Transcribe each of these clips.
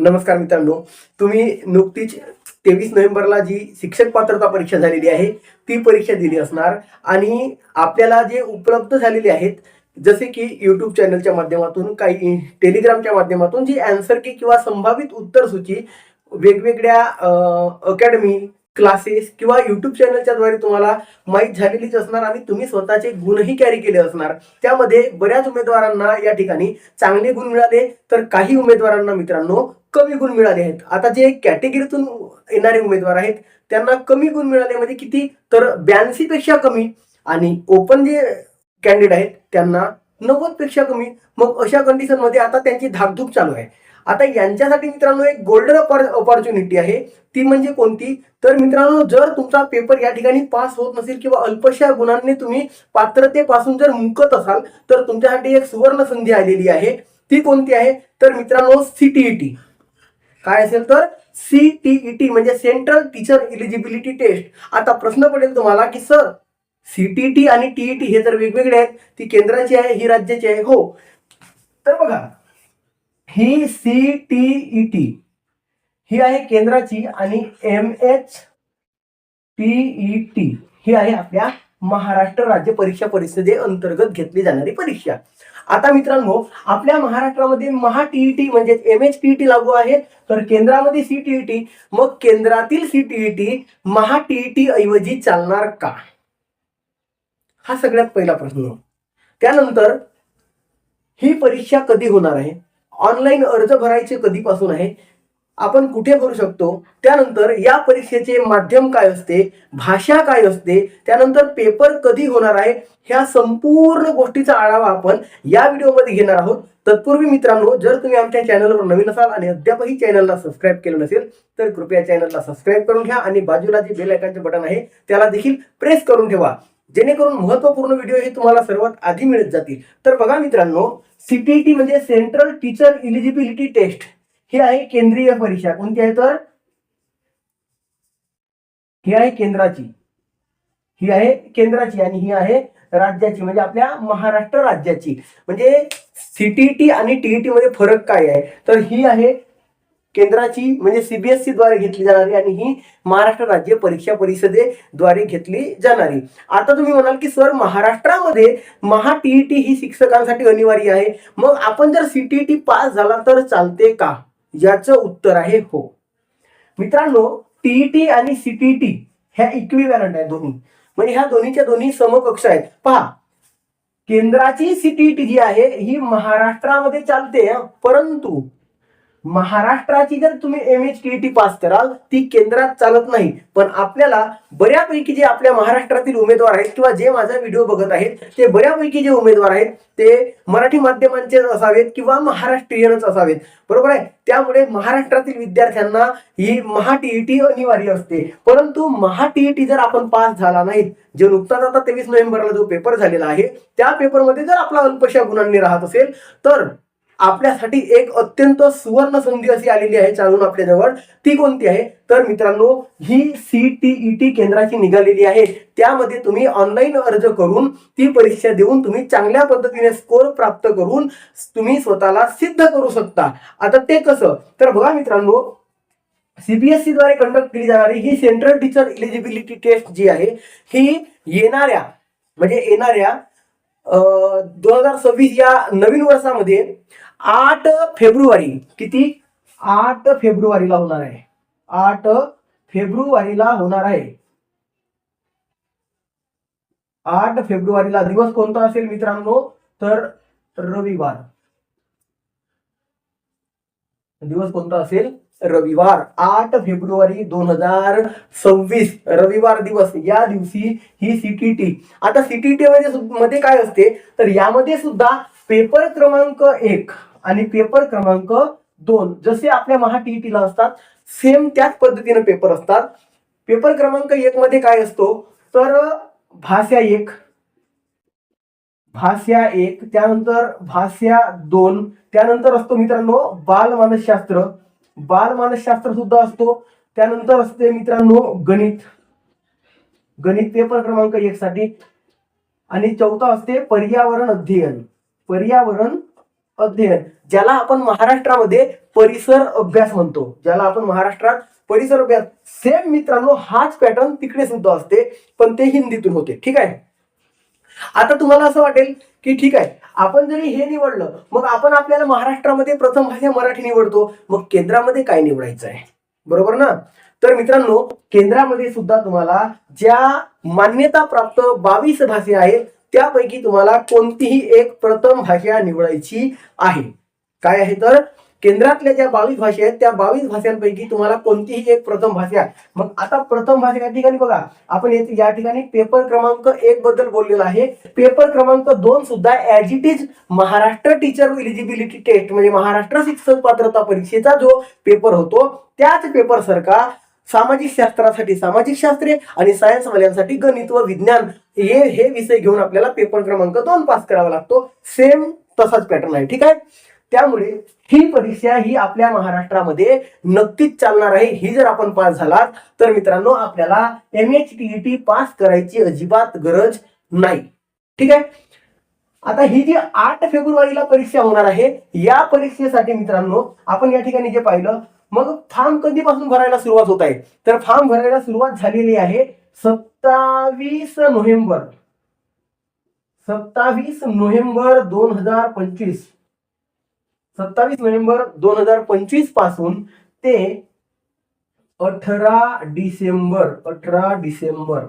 नमस्कार मित्रांनो. तुम्ही नुकतीच तेवीस नोव्हेंबरला जी शिक्षक पात्रता परीक्षा झालेली आहे ती परीक्षा दिली असणार. आणि आपल्याला जे उपलब्ध झालेले आहेत जसे की यूट्यूब चॅनलच्या माध्यमातून काही टेलिग्रामच्या माध्यमातून जी अँसर की किंवा संभावित उत्तर सूची वेगवेगळ्या अकॅडमी क्लासेस किंवा यूट्यूब चॅनलच्या द्वारे तुम्हाला माहीत झालेलीच असणार आणि तुम्ही स्वतःचे गुणही कॅरी केले असणार. त्यामध्ये बऱ्याच उमेदवारांना या ठिकाणी चांगले गुण मिळाले. तर काही उमेदवारांना मित्रांनो कमी गुण मिळाले आहेत. आता जे कॅटेगरीतून येणारे उमेदवार आहेत त्यांना कमी गुण मिळाले म्हणजे किती? तर ब्याऐंशी पेक्षा कमी आणि ओपन जे कॅन्डिडेट आहेत त्यांना नव्वदपेक्षा कमी. मग अशा कंडिशनमध्ये आता त्यांची धाकधूक चालू आहे. आता यांच्यासाठी मित्रांनो एक गोल्डन ऑपॉर्च्युनिटी आहे. ती म्हणजे कोणती? तर मित्रांनो जर तुमचा पेपर या ठिकाणी पास होत नसेल किंवा अल्पशा गुणांनी तुम्ही पात्रतेपासून जर मुकत असाल तर तुमच्यासाठी एक सुवर्ण संधी आलेली आहे. ती कोणती आहे? तर मित्रांनो सीटीईटी काय असेल तर सीटीईटी म्हणजे सेंट्रल टीचर इलिजिबिलिटी टेस्ट आता प्रश्न पडेल तुम्हाला की सर सीटीटी आणि टीईटी हे जर वेगवेगळे आहेत ती केंद्राची आहे ही राज्याची आहे हो? तर बघा ही सीटीईटी ही आहे केंद्राची आणि एम एच टीईटी ही आहे आपल्या महाराष्ट्र राज्य परीक्षा परिषदे अंतर्गत घेतली जाणारी परीक्षा. आता मित्रांनो आपल्या महाराष्ट्रामध्ये महा टीईटी म्हणजे M H T E T लागू आहे. तर केंद्रामध्ये सीटीईटी मग केंद्रातील सीटीईटी महा टीईटी ऐवजी चालणार का? हा सगळ्यात पहिला प्रश्न. त्यानंतर ही परीक्षा कधी होणार आहे? ऑनलाईन अर्ज भरायचे कधीपासून आहे? आपण कुठे भरू शकतो? त्यानंतर या परीक्षेचे माध्यम काय असते? भाषा काय असते? त्यानंतर पेपर कधी होणार आहे? ह्या संपूर्ण गोष्टीचा आढावा आपण या व्हिडिओमध्ये घेणार आहोत. तत्पूर्वी मित्रांनो जर तुम्ही आमच्या चॅनलवर नवीन असाल आणि अद्यापही चॅनलला सबस्क्राईब केलं नसेल तर कृपया चॅनलला सबस्क्राईब करून घ्या आणि बाजूला जे बेल आयकॉनचे बटन आहे त्याला देखील प्रेस करून ठेवा. जेणेकरून महत्त्वपूर्ण व्हिडिओ हे तुम्हाला सर्वात आधी मिळत जातील. तर बघा मित्रांनो सीटीईटी म्हणजे सेंट्रल टीचर इलिजिबिलिटी टेस्ट ही आहे केंद्रीय परीक्षा कोणती आहे तर? ही आहे केंद्राची. ही आहे केंद्राची आणि ही आहे राज्याची म्हणजे आपल्या महाराष्ट्र राज्याची. म्हणजे सीटीटी आणि टीईटी मध्ये फरक काय आहे? तर ही आहे केंद्राची म्हणजे सीबीएसई द्वारे घेतली जाणारी आणि ही महाराष्ट्र राज्य परीक्षा परिषदेद्वारे घेतली जाणारी. आता तुम्ही म्हणाल की सर महाराष्ट्रामध्ये महा टीईटी ही शिक्षकांसाठी अनिवार्य आहे. मग आपण जर सीटीटी पास झाला तर चालते का? याचं उत्तर आहे हो. मित्रांनो टीईटी आणि सीटीटी ह्या इक्विव्हॅलंट आहेत दोन्ही. म्हणजे ह्या दोन्हीच्या दोन्ही समकक्ष आहेत. पहा केंद्राची सीटीईटी जी आहे ही महाराष्ट्रामध्ये चालते परंतु महाराष्ट्राची जर तुम्ही एम एच टी पास कराल ती केंद्रात चालत नाही. पण आपल्याला बऱ्यापैकी जे आपल्या महाराष्ट्रातील उमेदवार आहेत किंवा जे माझा व्हिडिओ बघत आहेत ते बऱ्यापैकी जे उमेदवार आहेत ते मराठी माध्यमांचेच असावेत किंवा महाराष्ट्रीयनच असावेत. बरोबर आहे? त्यामुळे महाराष्ट्रातील विद्यार्थ्यांना ही महा टीईटी अनिवार्य असते. परंतु महा टीईटी जर आपण पास झाला नाही जे नुकताच आता तेवीस नोव्हेंबरला जो पेपर झालेला आहे त्या पेपरमध्ये जर आपला अल्पशा गुणांनी राहत असेल तर आपल्यासाठी एक अत्यंत सुवर्ण संधी अशी आलेली आहे चालून आपल्याजवळ. ती कोणती आहे? तर मित्रांनो ही सीटीईटी केंद्राची निघालेली आहे. त्यामध्ये तुम्ही ऑनलाईन अर्ज करून ती परीक्षा देऊन तुम्ही चांगल्या पद्धतीने स्कोर प्राप्त करून तुम्ही स्वतःला सिद्ध करू शकता. आता ते कसं? तर बघा मित्रांनो सीबीएसई द्वारे कंडक्ट केली जाणारी ही सेंट्रल टीचर इलिजिबिलिटी टेस्ट जी आहे ही येणाऱ्या म्हणजे येणाऱ्या दोन हजार सव्वीस या नवीन वर्षामध्ये आठ फेब्रुवारी किती? आठ फेब्रुवारीला होणार आहे. आठ फेब्रुवारीला होणार आहे. आठ फेब्रुवारीला दिवस कोणता असेल मित्रांनो? तर रविवार. दिवस कोणता असेल? रविवार. आठ फेब्रुवारी दोन हजार सव्वीस. रविवार दिवस. या दिवशी ही सीटीटी आता सीटीटी मध्ये मध्ये काय असते? तर यामध्ये सुद्धा पेपर क्रमांक एक आणि पेपर क्रमांक दोन जसे आपल्या महा टीईटीला असतात सेम त्याच पद्धतीने पेपर असतात. पेपर क्रमांक एक मध्ये काय असतो? तर भाष्या एक भाष्या एक त्यानंतर भाष्या दोन त्यानंतर असतो मित्रांनो बालमानसशास्त्र. बालमानसशास्त्र सुद्धा असतो. त्यानंतर असते मित्रांनो गणित. गणित पेपर क्रमांक एक साठी. आणि चौथा असते पर्यावरण अध्ययन. पर्यावरण अध्ययन ज्याला आपण महाराष्ट्रामध्ये परिसर अभ्यास म्हणतो. ज्याला आपण महाराष्ट्रात परिसर अभ्यास सेम मित्रांनो हाच पॅटर्न तिकडे सुद्धा असते पण ते हिंदीतून होते. ठीक आहे? आता तुम्हाला असं वाटेल की ठीक आहे आपण जरी हे निवडलं मग आपण आपल्याला महाराष्ट्रामध्ये प्रथम भाषा मराठी निवडतो मग केंद्रामध्ये काय निवडायचं आहे? बरोबर ना? तर मित्रांनो केंद्रामध्ये सुद्धा तुम्हाला ज्या मान्यता प्राप्त बावीस भाषा आहेत त्यापैकी तुम्हाला कोणतीही एक प्रथम भाषा निवडायची आहे. काय आहे तर केंद्रातल्या ज्या बावीस भाषा आहेत त्या बावीस भाषांपैकी तुम्हाला कोणतीही एक प्रथम भाषा. मग आता प्रथम भाषा या ठिकाणी बघा. आपण येथे या ठिकाणी पेपर क्रमांक एक बद्दल बोललेला आहे. पेपर क्रमांक दोन सुद्धा as it is Maharashtra teacher eligibility test म्हणजे महाराष्ट्र शिक्षक पात्रता परीक्षेचा जो पेपर होतो त्याच पेपर सारखा सामाजिक शास्त्रासाठी सामाजिक शास्त्रे आणि सायन्स वाल्यांसाठी गणित व विज्ञान हे हे विषय घेऊन आपल्याला पेपर क्रमांक दोन पास करावा लागतो. सेम तसाच पॅटर्न आहे ठीक आहे? त्यामुळे ही परीक्षा ही आपल्या महाराष्ट्रामध्ये नक्कीच चालणार आहे. ही जर आपण पास झालात तर मित्रांनो आपल्याला एम एच टी पास करायची अजिबात गरज नाही. ठीक आहे? आता ही जी आठ फेब्रुवारीला परीक्षा होणार आहे या परीक्षेसाठी मित्रांनो आपण या ठिकाणी जे पाहिलं मग फॉर्म कधीपासून भरायला सुरुवात होत आहे? तर फॉर्म भरायला सुरुवात झालेली आहे सत्तावीस नोव्हेंबर. सत्तावीस नोव्हेंबर दोन हजार पंचवीस. सत्तावीस नोव्हेंबर दोन हजार पंचवीसपासून ते अठरा डिसेंबर अठरा डिसेंबर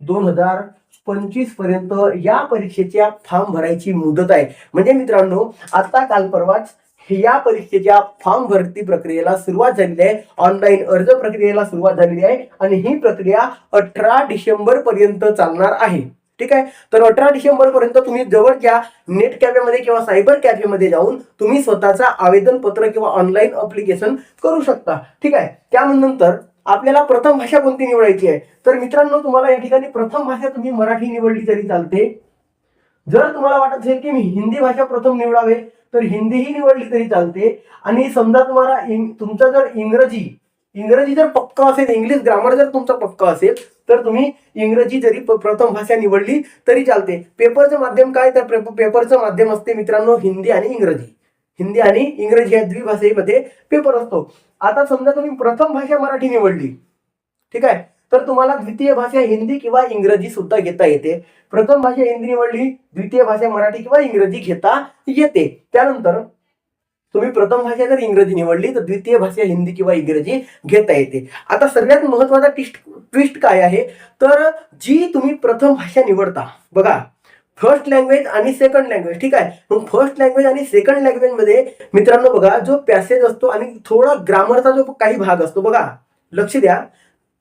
दोन हजार पंचवीसपर्यंत या परीक्षेच्या फॉर्म भरायची मुदत आहे. म्हणजे मित्रांनो आता काल परवाच या परीक्षेच्या फॉर्म भरती प्रक्रियेला सुरुवात झालेली आहे. ऑनलाईन अर्ज प्रक्रियेला सुरुवात झालेली आहे आणि ही प्रक्रिया अठरा डिसेंबर पर्यंत चालणार आहे. ठीक आहे? तर अठरा डिसेंबर पर्यंत तुम्ही जवळच्या नेट कॅफेमध्ये किंवा सायबर कॅफेमध्ये जाऊन तुम्ही स्वतःचा आवेदन पत्र किंवा ऑनलाईन अप्लिकेशन करू शकता. ठीक आहे? त्यानंतर आपल्याला प्रथम भाषा कोणती निवडायची आहे? तर मित्रांनो तुम्हाला या ठिकाणी प्रथम भाषा तुम्ही मराठी निवडली तरी चालते. जर तुम्हाला वाटत असेल की मी हिंदी भाषा प्रथम निवडावे तर हिंदीही निवडली तरी चालते. आणि समजा तुम्हाला तुमचा जर इंग्रजी इंग्रजी जर पक्का असेल इंग्लिश ग्रामर जर तुमचा पक्का असेल तर तुम्ही इंग्रजी जरी प्रथम भाषा निवडली तरी चालते. पेपरचं माध्यम काय? तर पेपरचं माध्यम असते मित्रांनो हिंदी आणि इंग्रजी. हिंदी आणि इंग्रजी या द्विभाषेमध्ये पेपर असतो. आता समजा तुम्ही प्रथम भाषा मराठी निवडली. ठीक आहे? तर तुम्हाला द्वितीय भाषा हिंदी किंवा इंग्रजी सुद्धा घेता येते. प्रथम भाषा हिंदी निवडली द्वितीय भाषा मराठी किंवा इंग्रजी घेता येते. त्यानंतर तुम्ही प्रथम भाषा जर इंग्रजी निवडली तर द्वितीय भाषा हिंदी किंवा इंग्रजी घेता येते. आता सगळ्यात महत्त्वाचा ट्विस्ट ट्विस्ट काय आहे? तर जी तुम्ही प्रथम भाषा निवडता बघा. फर्स्ट लँग्वेज आणि सेकंड लँग्वेज ठीक आहे? मग फर्स्ट लँग्वेज आणि सेकंड लँग्वेजमध्ये मित्रांनो बघा जो पॅसेज असतो आणि थोडा ग्रामरचा जो काही भाग असतो बघा. लक्ष द्या.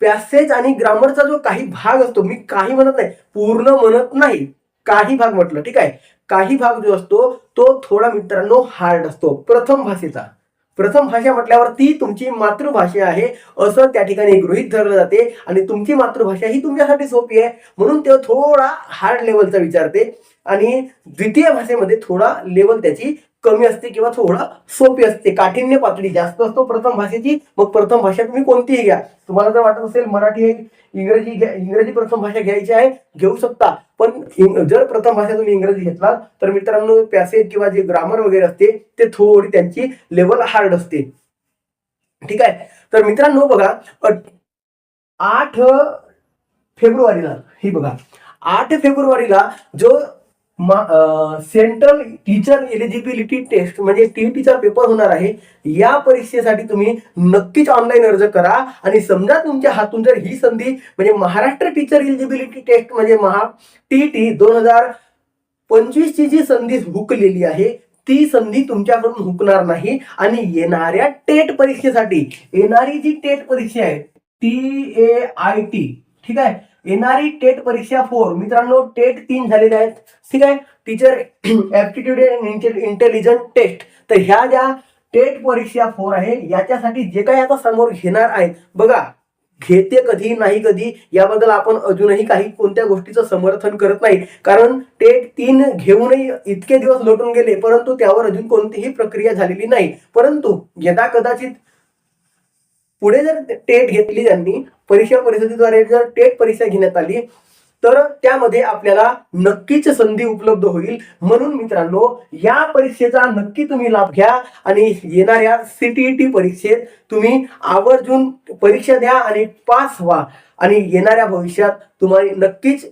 पॅसेज आणि ग्रामरचा जो काही भाग असतो मी काही म्हणत नाही पूर्ण म्हणत नाही काही भाग म्हटलं ठीक आहे? काही भाग जो असतो तो थोडा मित्रांनो हार्ड असतो प्रथम भाषेचा. प्रथम भाषा म्हटल्यावर ती तुमची मातृभाषा आहे असं त्या ठिकाणी गृहित धरलं जाते आणि तुमची मातृभाषा ही तुमच्यासाठी सोपी आहे म्हणून ते थोडा हार्ड लेवलचा विचारते आणि द्वितीय भाषेमध्ये थोडा लेवल त्याची कमी असते किंवा थोडा सोपी असते. काठिण्य पातळी जास्त असतो प्रथम भाषेची. मग प्रथम भाषा तुम्ही कोणतीही घ्या. तुम्हाला जर वाटत असेल मराठी इंग्रजी घ्या इंग्रजी प्रथम भाषा घ्यायची आहे घेऊ शकता. पण जर प्रथम भाषा तुम्ही इंग्रजी घेतला तर मित्रांनो पॅसेज किंवा जे ग्रामर वगैरे असते ते थोडी त्यांची लेवल हार्ड असते. ठीक आहे? तर मित्रांनो बघा आठ फेब्रुवारीला ही बघा आठ फेब्रुवारीला जो सेंट्रल टीचर एलिजिबिलिटी टेस्ट म्हणजे टीईटीचा पेपर होणार आहे. या परीक्षेसाठी तुम्ही नक्कीच ऑनलाईन अर्ज करा. आणि समजा तुमच्या हातून जर ही संधी म्हणजे महाराष्ट्र टीचर एलिजिबिलिटी टेस्ट म्हणजे महा टीईटी दोन हजार पंचवीसची जी संधी हुकलेली आहे ती संधी तुमच्याकडून हुकणार नाही. आणि येणाऱ्या टेट परीक्षेसाठी येणारी जी टेट परीक्षा आहे टी ए आय टी ठीक आहे? येणारी टेट परीक्षा फोर मित्रांनो टेट तीन झालेले आहेत. ठीक आहे? टीचर ऍप्टिट्यूड इंटेलिजंट टेस्ट तर ह्या ज्या टेट परीक्षा फोर आहे याच्यासाठी जे काही आता समोर घेणार आहेत बघा घेते कधी नाही कधी याबद्दल आपण अजूनही काही कोणत्या गोष्टीचं समर्थन करत नाही. कारण टेट तीन घेऊनही इतके दिवस लोटून गेले परंतु त्यावर अजून कोणतीही प्रक्रिया झालेली नाही. परंतु यदा कदाचित पुढे जर टेट घेतली त्यांनी परीक्षा परिषदेद्वारे जर टेट परीक्षा घेण्यात आली तर त्यामध्ये आपल्याला नक्कीच संधी उपलब्ध होईल. म्हणून मित्रांनो या परीक्षेचा नक्की तुम्ही लाभ घ्या आणि येणाऱ्या सीटीईटी परीक्षेत तुम्ही आवर्जून परीक्षा द्या आणि पास व्हा. आणि येणाऱ्या भविष्यात तुम्हाला नक्कीच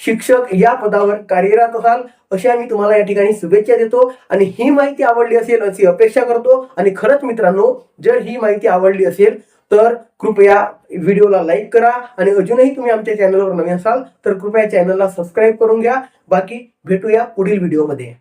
शिक्षक या पदावर कार्यरत असाल अशा मी तुम्हाला या ठिकाणी शुभेच्छा देतो. आणि ही माहिती आवडली असेल अशी अपेक्षा करतो. आणि खरंच मित्रांनो जर ही माहिती आवडली असेल तर कृपया व्हिडिओला लाईक करा. आणि अजूनही तुम्ही आमच्या चॅनलवर नवीन असाल तर कृपया चॅनलला सबस्क्राईब करून घ्या. बाकी भेटूया पुढील व्हिडिओमध्ये.